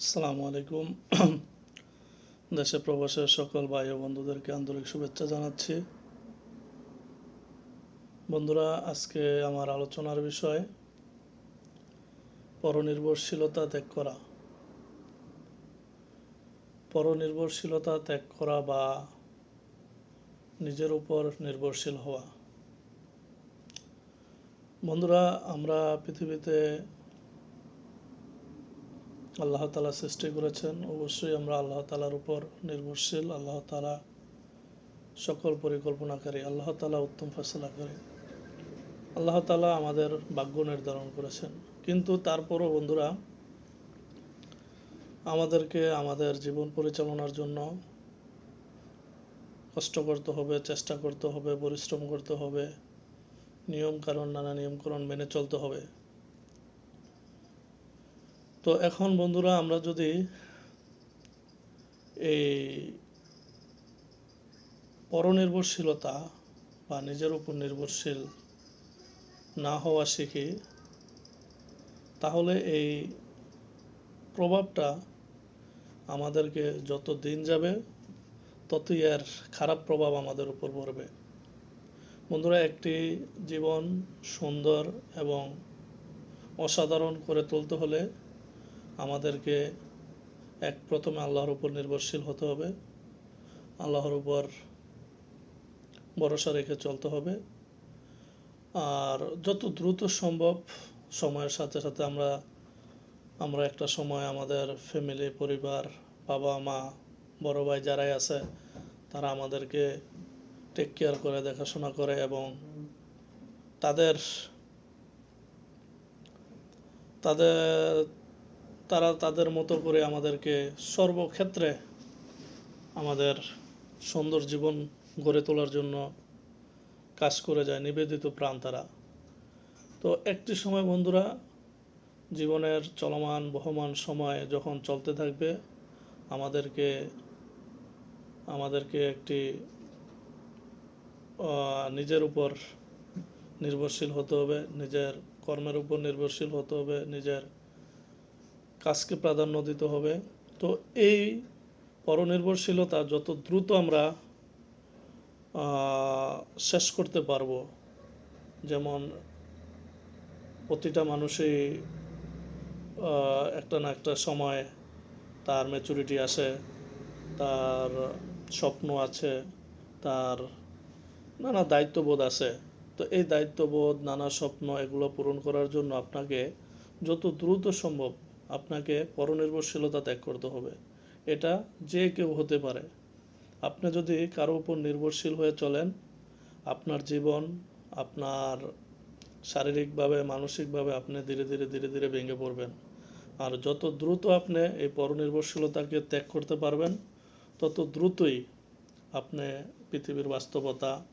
আসসালামু আলাইকুম। দেশে প্রবাসের সকল ভাই ও বন্ধুদেরকে আন্তরিক শুভেচ্ছা জানাচ্ছি। বন্ধুরা, আজকে আমার আলোচনার বিষয়, পরনির্ভরশীলতা ত্যাগ করা। পরনির্ভরশীলতা ত্যাগ করা বা নিজের উপর নির্ভরশীল হওয়া। বন্ধুরা, আমরা পৃথিবীতে আল্লাহ তালা সৃষ্টি করেছেন, অবশ্যই আমরা আল্লাহ তালার উপর নির্ভরশীল, আল্লাহ তালা সকল পরিকল্পনাকারী, আল্লাহ তালা উত্তম ফসলা করে আল্লাহ তালা আমাদের ভাগ্য নির্ধারণ করেছেন। কিন্তু তারপরও বন্ধুরা, আমাদেরকে আমাদের জীবন পরিচালনার জন্য কষ্ট করতে হবে, চেষ্টা করতে হবে, পরিশ্রম করতে হবে, নিয়ম কারণ নানা নিয়মকরণ মেনে চলতে হবে। তো এখন বন্ধুরা আমরা যদি এই পরনির্ভরশীলতা বা নিজের উপর নির্ভরশীল না হওয়া শিখি, তাহলে এই প্রভাবটা আমাদেরকে যত দিন যাবে, ততই এর খারাপ প্রভাব আমাদের উপর পড়বে। বন্ধুরা, একটি জীবন সুন্দর এবং অসাধারণ করে তুলতে হলে আমাদেরকে এক প্রথমে আল্লাহর উপর নির্ভরশীল হতে হবে। আল্লাহর উপর ভরসা রেখে চলতে হবে। আর যত দ্রুত সম্ভব সময়ের সাথে সাথে আমরা আমরা একটা সময় আমাদের ফ্যামিলি পরিবার, বাবা, মা, বড় ভাই যারাই আছে, তারা আমাদেরকে টেক কেয়ার করে, দেখাশোনা করে এবং তাদের তাদের তারা তাদের মতো করে আমাদেরকে সর্বক্ষেত্রে আমাদের সুন্দর জীবন গড়ে তোলার জন্য কাজ করে যায়, নিবেদিত প্রাণ তারা। তো একটি সময় বন্ধুরা, জীবনের চলমান, বহমান সময় যখন চলতে থাকবে, আমাদেরকে আমাদেরকে একটি নিজের উপর নির্ভরশীল হতে হবে, নিজের কর্মের উপর নির্ভরশীল হতে হবে, নিজের কাজকে প্রাধান্য দিতে হবে। তো এই পরনির্ভরশীলতা যত দ্রুত আমরা শেষ করতে পারব, যেমন প্রতিটা মানুষই একটা না একটা সময় তার ম্যাচুরিটি আসে, তার স্বপ্ন আছে, তার নানা দায়িত্ববোধ আছে। তো এই দায়িত্ববোধ, নানা স্বপ্ন এগুলো পূরণ করার জন্য আপনাকে যত দ্রুত সম্ভব আপনাকে পরনির্ভরশীলতা ত্যাগ করতে হবে। এটা যে কেউ হতে পারে। আপনি যদি কারও উপর নির্ভরশীল হয়ে চলেন, আপনার জীবন, আপনার শারীরিকভাবে, মানসিকভাবে আপনি ধীরে ধীরে ধীরে ধীরে ভেঙে পড়বেন। আর যত দ্রুত আপনি এই পরনির্ভরশীলতাকে ত্যাগ করতে পারবেন, তত দ্রুতই আপনি পৃথিবীর বাস্তবতা,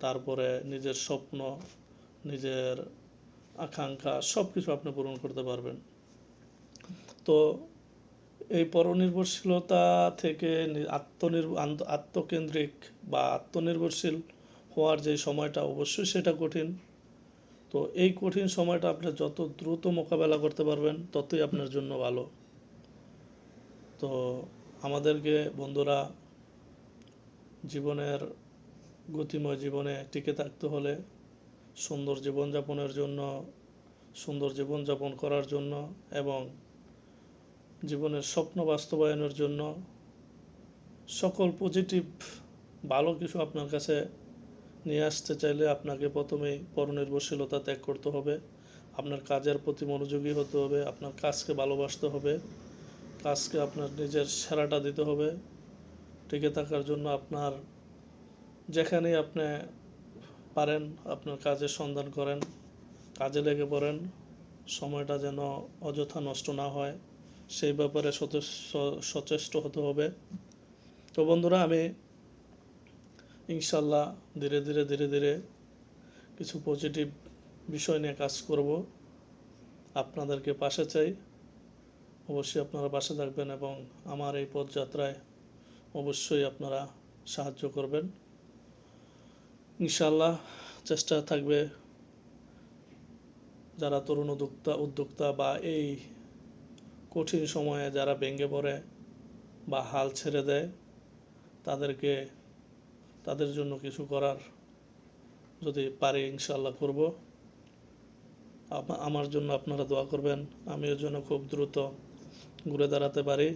তারপরে নিজের স্বপ্ন, নিজের আকাঙ্ক্ষা সব কিছু আপনি পূরণ করতে পারবেন। তো এই পরনির্ভরশীলতা থেকে আত্মনির্ভ আত্মকেন্দ্রিক বা আত্মনির্ভরশীল হওয়ার যে সময়টা অবশ্যই সেটা কঠিন। তো এই কঠিন সময়টা আপনি যত দ্রুত মোকাবেলা করতে পারবেন, ততই আপনার জন্য ভালো। তো আমাদেরকে বন্ধুরা, জীবনের গতিময় জীবনে টিকে থাকতে হলে, সুন্দর জীবনযাপনের জন্য, সুন্দর জীবনযাপন করার জন্য এবং জীবনের স্বপ্ন বাস্তবায়নের জন্য সকল পজিটিভ ভালো কিছু আপনার কাছে নিয়ে আসতে চাইলে আপনাকে প্রথমেই পরনির্ভরশীলতা ত্যাগ করতে হবে। আপনার কাজের প্রতি মনোযোগী হতে হবে, আপনার কাজকে ভালোবাসতে হবে, কাজকে আপনার নিজের সেরাটা দিতে হবে, টিকে থাকার জন্য আপনার যেখানেই আপনি পারেন, আপনার কাজের সন্ধান করেন, কাজে লেগে পড়েন, সময়টা যেন অযথা নষ্ট না হয়। সেই ব্যাপারে সচেষ্ট হতে হবে। তো বন্ধুরা, আমি ইনশাল্লাহ ধীরে ধীরে ধীরে ধীরে কিছু পজিটিভ বিষয় নিয়ে কাজ করব। আপনাদেরকে পাশে চাই। অবশ্যই আপনারা পাশে থাকবেন এবং আমার এই পথযাত্রায় অবশ্যই আপনারা সাহায্য করবেন। ইনশাল্লাহ চেষ্টা থাকবে, যারা তরুণ উদ্যোক্তা উদ্যোক্তা বা এই কঠিন সময়ে যারা ভেঙে পড়ে বা হাল ছেড়ে দেয়, তাদেরকে, তাদের জন্য কিছু করার যদি পারি ইনশাল্লাহ করব। আমার জন্য আপনারা দোয়া করবেন, আমিও যেন খুব দ্রুত ঘুরে দাঁড়াতে পারি।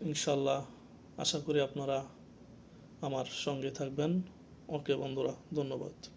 ইনশাল্লাহ আশা করি আপনারা আমার সঙ্গে থাকবেন। ওকে বন্ধুরা, ধন্যবাদ।